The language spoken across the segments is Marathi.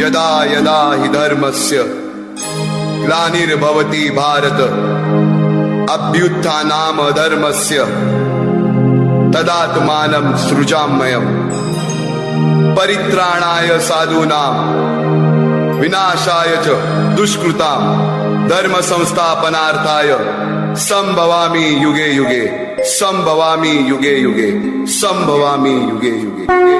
यदा यदा हि धर्मस्य ग्लानिर्भवति भारत अभ्युत्थानाम धर्मस्य तदात्मानं सृजाम्ययम् परित्राणाय साधूनां विनाशाय च दुष्कृतां धर्मसंस्थापनार्थाय सम्भवामि युगे युगे सम्भवामि युगे युगे संभवामि युगे युगे।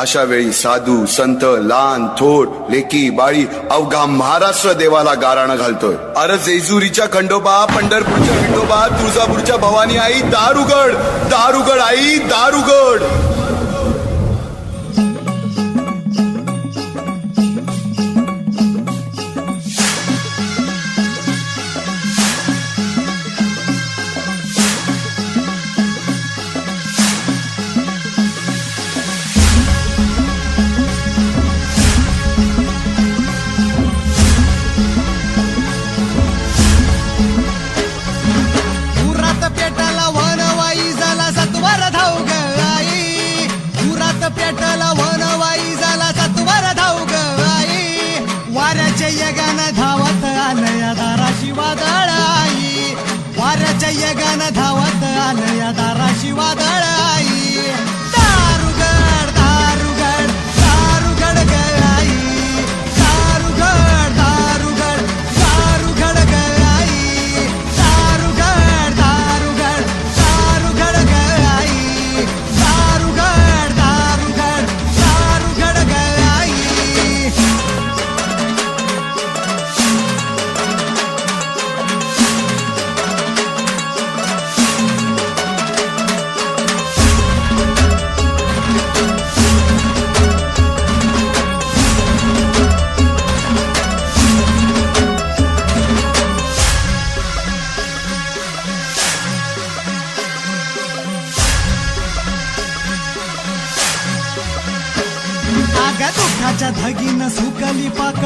अशा वेळी साधू संत लहान थोर लेकी बाळी अवघा महाराष्ट्र देवाला गाराणं घालतोय. अरे जेजुरीच्या खंडोबा पंढरपूरच्या विठोबा तुळजापूरच्या भवानी आई दारुगड दारुगड आई दारुगड.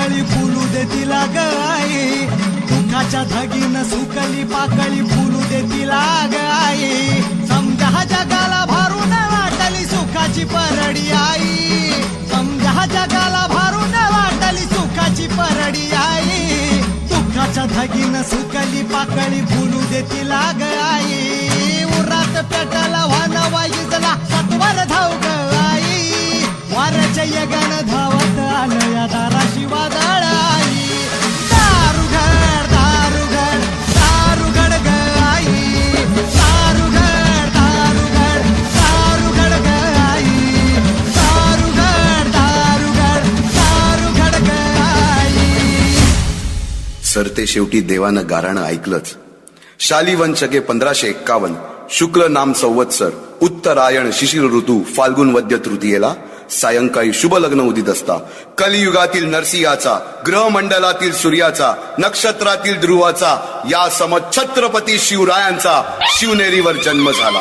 पाकळी फुलू दे तिला गाई दुःखाच्या धगीन सुकली पाकळी फुलू दे तिला गाई समजा जगाला भारून वाटली सुखाची परडी आई. समजा जगाला भारून वाटली सुखाची परडी आई. दुःखाच्या धगीन सुकली पाकळी फुलू दे तिला गाई आई. उरात पेटाला वान वाईजला सत्वर धाव ग वाऱ्याच्या यगानं धावत आलया दाराशी वादळ आई. दारुगड दारुगड दारुगड ग आई. दारुगड दारुगड दारुगड ग आई. दारुगड दारुगड दारुगड ग सरते शेवटी देवानं गाराणं ऐकलंच. शालिवन शके पंधराशे एक्कावन्न शुक्ल नाम संवत्सर उत्तरायण शिशिर ऋतू फाल्गुन वद्य तृतीयेला सायंकाळी शुभ लग्न उदित असता कलियुगातील नरसिंहाचा ग्रहमंडलातील सूर्याचा नक्षत्रातील ध्रुवाचा या सम छत्रपती शिवरायांचा शिवनेरीवर जन्म झाला.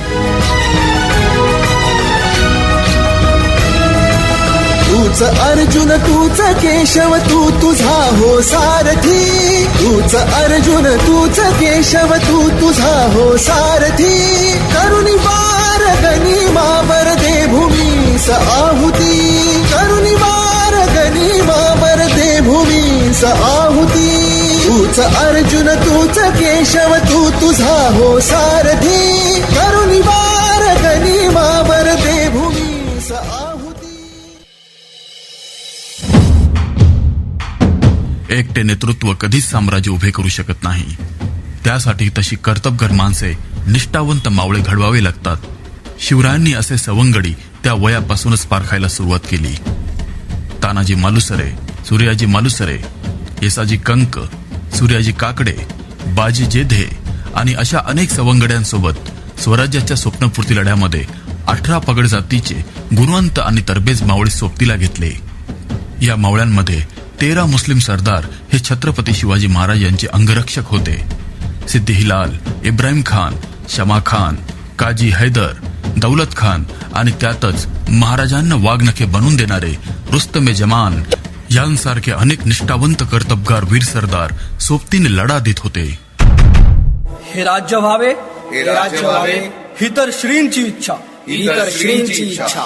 तूच अर्जुन तूच केशव तू तुझा हो सारथी. तूच अर्जुन तूच केशव तू तुझा हो सारथी. करुणी बार गणी मावर दे भूमीस आहुती. करुणी बार गणी मावर दे स आहुती. तूच अर्जुन तूच केशव तू तुझा हो सारथी. करुणी बार एकटे नेतृत्व कधीच साम्राज्य उभे करू शकत नाही. त्यासाठी तशी कर्तबगर माणसे निष्ठावंत मावळे घडवावे लागतात. शिवरायांनी असे सवंगडी त्या वयापासूनच पारखायला सुरुवात केली. तानाजी मालुसरे सूर्याजी मालुसरे येसाजी कंक सूर्याजी काकडे बाजी जेधे आणि अशा अनेक सवंगड्यांसोबत स्वराज्याच्या स्वप्नपूर्ती लढ्यामध्ये अठरा पगड जातीचे गुणवंत आणि तरबेज मावळे सोबतीला घेतले. या मावळ्यांमध्ये तेरा मुस्लिम सरदार हे छत्रपती शिवाजी महाराज यांचे अंगरक्षक होते. सिद्धी हिलाल इब्राहिम खान शमा खान काजी हैदर दौलत खान आणि त्यातच महाराजांना वाघनखे बनवून देणारे रुस्तमे जमान यांसारखे अनेक निष्ठावंत कर्तबगार वीर सरदार सोबतीने लढा देत होते. हे राज्य व्हावे हे राज्य व्हावे, ही तर श्रींची इच्छा. ही तर श्रींची इच्छा.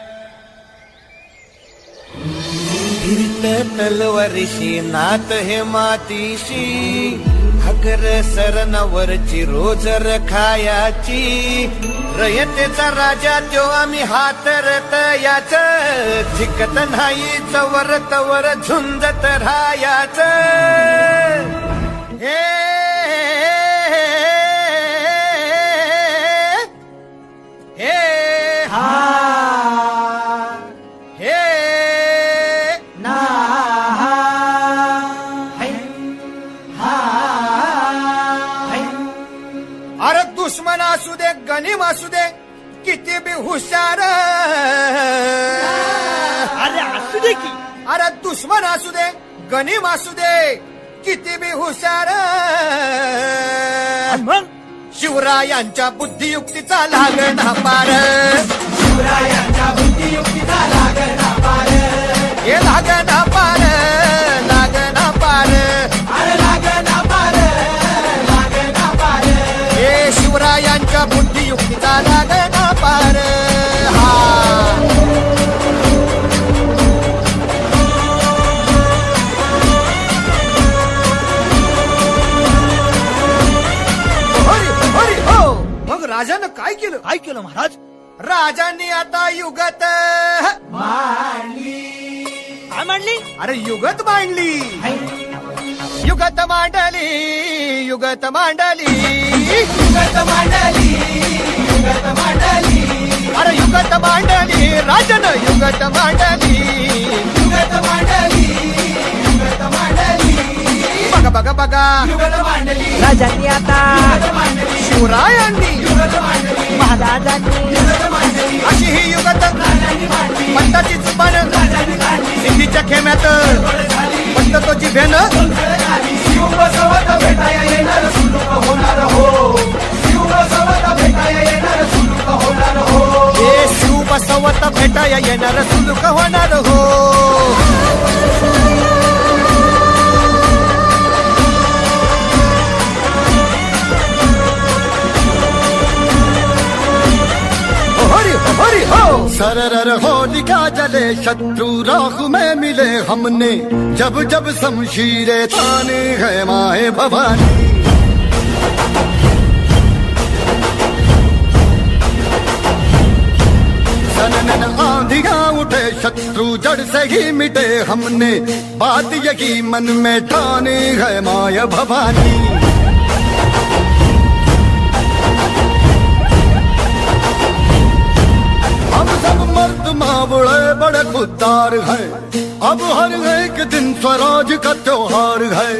फिरत तलवारीशी नात हे मातीशी. हकर सरणावरची रोज खायाची रयतेचा राजा त्यो आम्ही हातरत याच. झिकत नाही चवर तवर झुंजत राहायाच. हे असू दे किती बी हुशार. अरे असू दे की. अरे दुश्मन असू दे गनिम असू दे किती बी हुशार. मग? शिवरायांच्या बुद्धियुक्तीचा लागणा पार. शिवरायांच्या बुद्धियुक्तीचा लागणा पार. हे लागणा केलं? काय केलं महाराज. राजांनी आता युगत काय मांडली? अरे युगत मांडली. युगत मांडली युगत मांडली. युगत मांडली युगत मांडली. अरे युगत मांडली राजन युगत मांडली. युगत मांडली युगत मांडली. बघा बघा बघा. युगत मांडली. राजांनी आता शिवरायांनी अशी ही युगत पंताची चुपान सिंधीच्या खेम्यात पंत तो जिभेन हे शिव बसवत भेटाया येणार सुलुक होणार हो. सरर होलिका जले, शत्रु राहु में मिले हमने। जब जब शमशीरे ताने है माए भवानी। आंधिया उठे, शत्रु जड़ से ही मिटे हमने। बात यही मन में ठाने है माया भवानी। मर्द मावड़े बड़े खुददार हैं। अब हर एक दिन स्वराज का त्योहार है।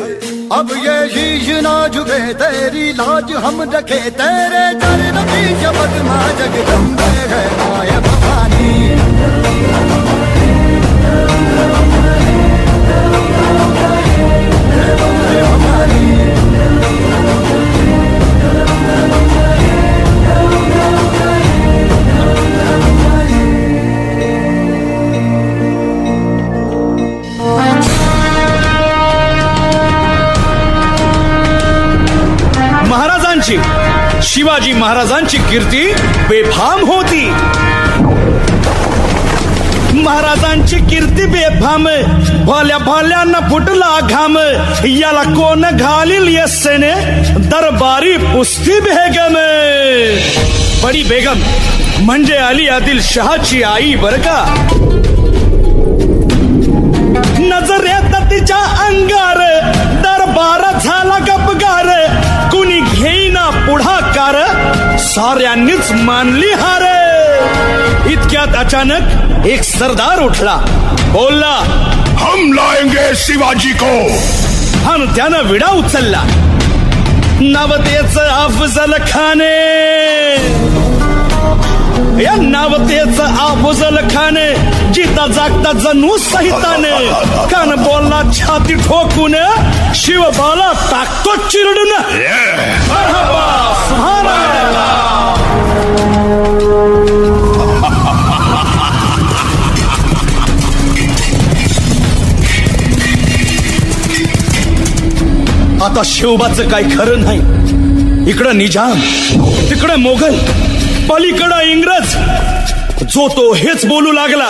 अब ये शीश ना झुके तेरी लाज हम रखे। तेरे चरण की जबत माँ जगदम्बे है माया भवानी। महाराजांची शिवाजी महाराजांची कीर्ती बेफाम होती. महाराजांची कीर्ती बेफाम भोल्या भल्यांना फुटला घाम. याला कोण घालील यसेने? दरबारी पुस्ती बेगम. बडी बेगम म्हणजे अली आदिल शहाची आई बर का? नजरेत तिच्या अंगार दरबार झाला गपगार. कुणी पुढाकार. साऱ्यांनीच मानली हार. इतक्यात अचानक एक सरदार उठला. बोलला हम लाएंगे शिवाजी को. आणि त्यानं विडा उचलला. नवतेच अफजल खाने. या नवतेच अफजल खाने. जागता जागता जणू सहिताने कान बोलला छाती ठोकून शिवबाला टाकतो चिरडून. आता शिवबाचं काय खरं नाही. इकडं निजाम तिकडं मोगल पलीकडं इंग्रज. जो तो हेच बोलू लागला.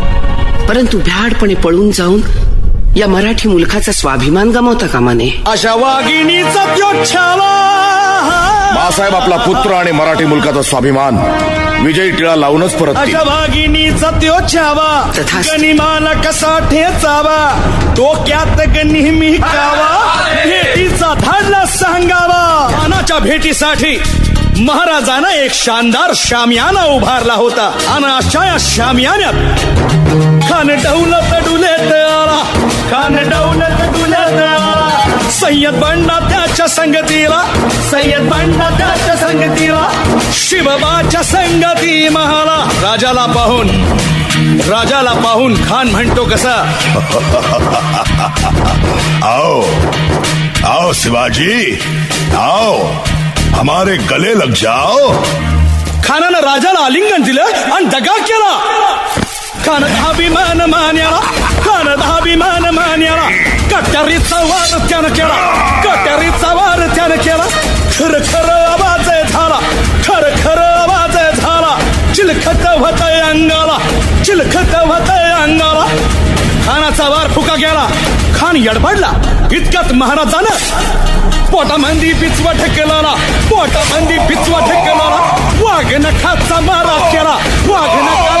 परंतु भ्याडपणे पळून जाऊन या मराठी मुलखाचा स्वाभिमान गमावता कामा नये. अशा वाघिणीचा बाळासाहेब आपला पुत्र आणि मराठी मुलकाचा स्वाभिमान विजयी टिळा लावूनच परत अशा वाघिणीचा त्यो छावा. तथास्तु. गनिमाला कसा ठेचावा? डोक्यात ग नेहमी कावा भेटीचा धाडला सांगावा. भेटीसाठी महाराजानं एक शानदार शामियाना उभारला होता. आणि अशा या शामियान्यात खान डौल डुलेत आला खान डौल डुलेत आला सय्यद बंडा त्याच्या संगतीला. सय्यद बंडा त्याच्या संगतीला. शिवबाच्या संगती महाला. राजाला पाहून राजाला पाहून खान म्हणतो कसा? आओ आओ शिवाजी आओ. हमारे गले लग जाओ। खानानं राजाला आलिंगन दिलं आणि दगा केला। खान धाभिमान मान्याला खान धाभिमान मान्याला कट्यारीचा वार त्यानं केला कट्यारीचा वार त्यानं केला। खर खर आवाज झाला खर खर आवाज झाला। चिलखत होत अंगाला चिलखत होत अंगाला। खानाचा वार फुका गेला. खान यडबडला. इतक्यात महाराजानं पोटामंदी पिचवा ठेकेला पोटामंदी पिचवा ठेकेला वाघ नखाचा मारा केला. वाघ नखाचा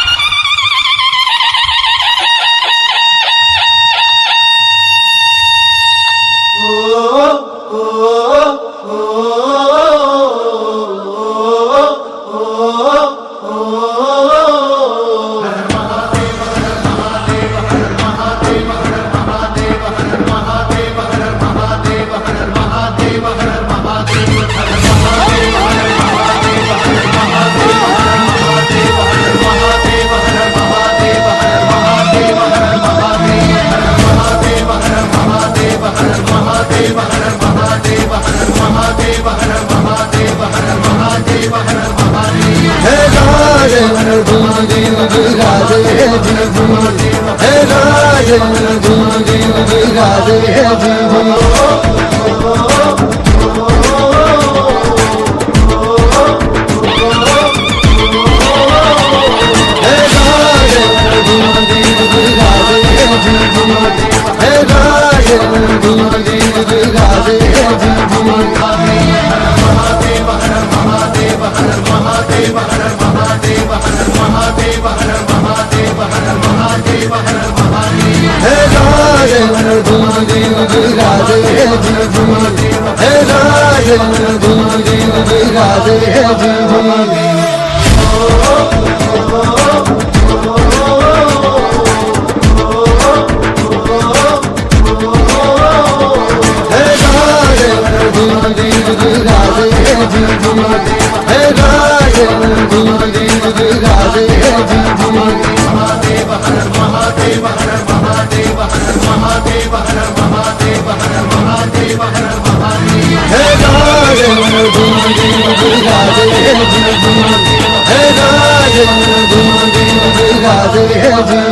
oh. हे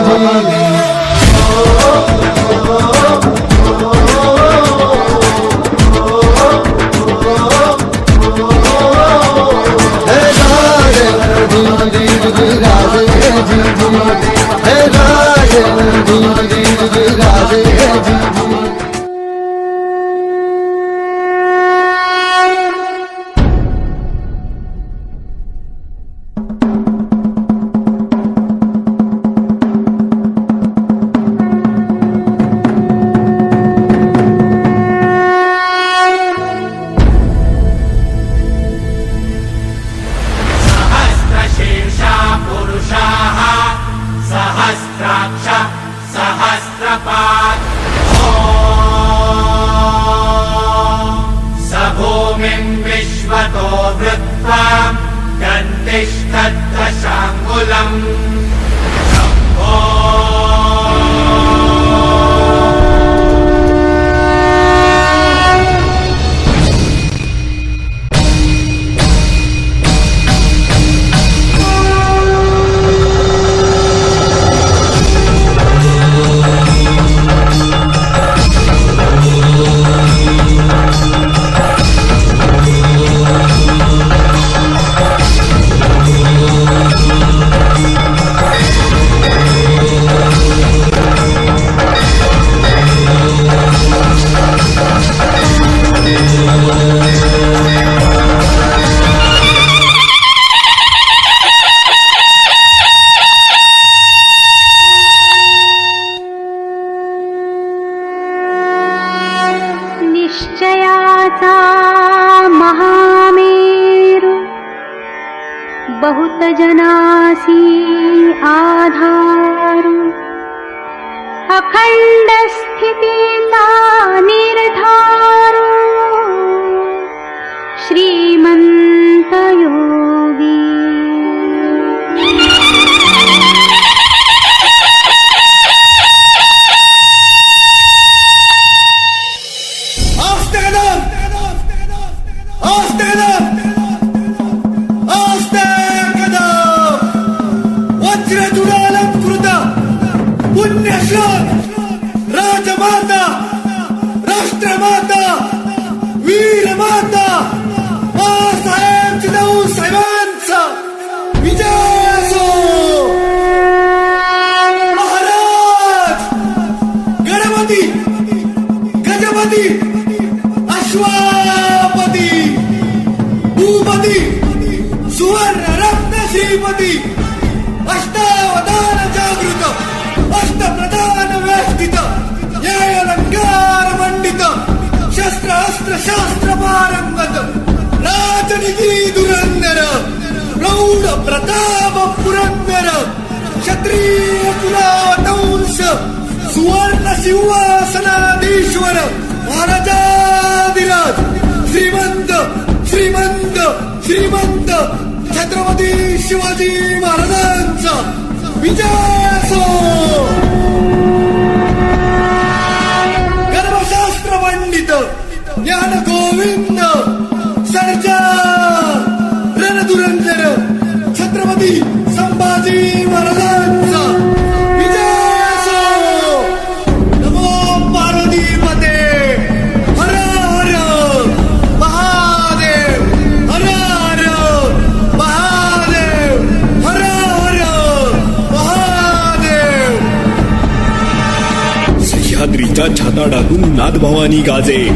Hey, Raja, Raja, Raja, Raja, हण्डस्थितिना निर्धारण श्रीमन्तयो प्रताप पुरंदर क्षत्रिय कुलावतंस सुवर्ण सिंहासनाधीश्वर महाराजाधिराज श्रीमंत श्रीमंत श्रीमंत छत्रपती शिवाजी महाराजांचा विजय असो गर्भशास्त्र पंडित ज्ञान गोविंद छाता छाताडातून नादभवानी गाजे.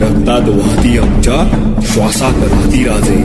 रक्तात वाहती आमच्या श्वासात राहती राजे.